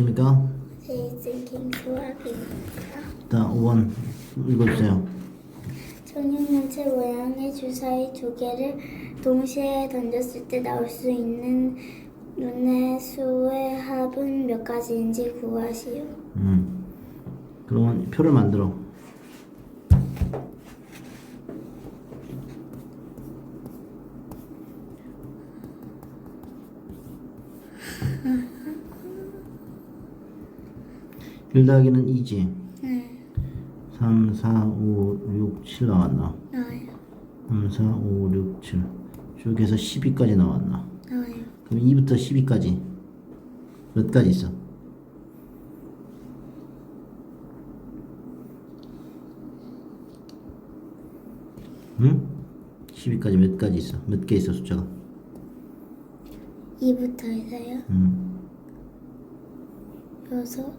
입니까? 김수학입니다. 자, 5번 읽어주세요. 정육면체 모양의 주사위 두 개를 동시에 던졌을 때 나올 수 있는 눈의 수의 합은 몇 가지인지 구하시오. 음. 그러면 표를 만들어. 일 더하기는 2지. 네, 3, 4, 5, 6, 7 나왔나? 나와요. 3, 4, 5, 6, 7. 쭉 해서 12까지 나왔나? 나와요. 그럼 2부터 12까지 몇 가지 있어? 응? 12까지 몇 가지 있어? 몇 개 있어 숫자가? 2부터 해서요. 응. 여섯,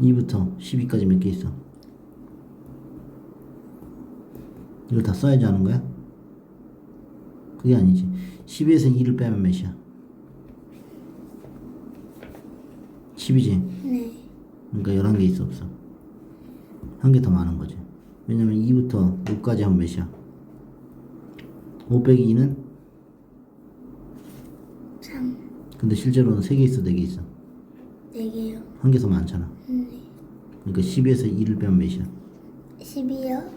이부터 12까지 몇 개 있어? 이걸 다 써야지 하는 거야? 그게 아니지 10에서 2를 빼면 몇이야? 10이지? 네, 그러니까 11개 있어 없어 한 개 더 많은 거지 왜냐면 2부터 6까지 하면 몇이야 5 빼기 2는 3, 근데 실제로는 3개 있어 4개 있어 4개요. 한 개 더 많잖아. 네, 그러니까 10에서 2를 빼면 몇이야? 12요.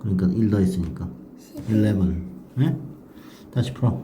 그러니까 1 더했으니까. 11 예? 다시 풀어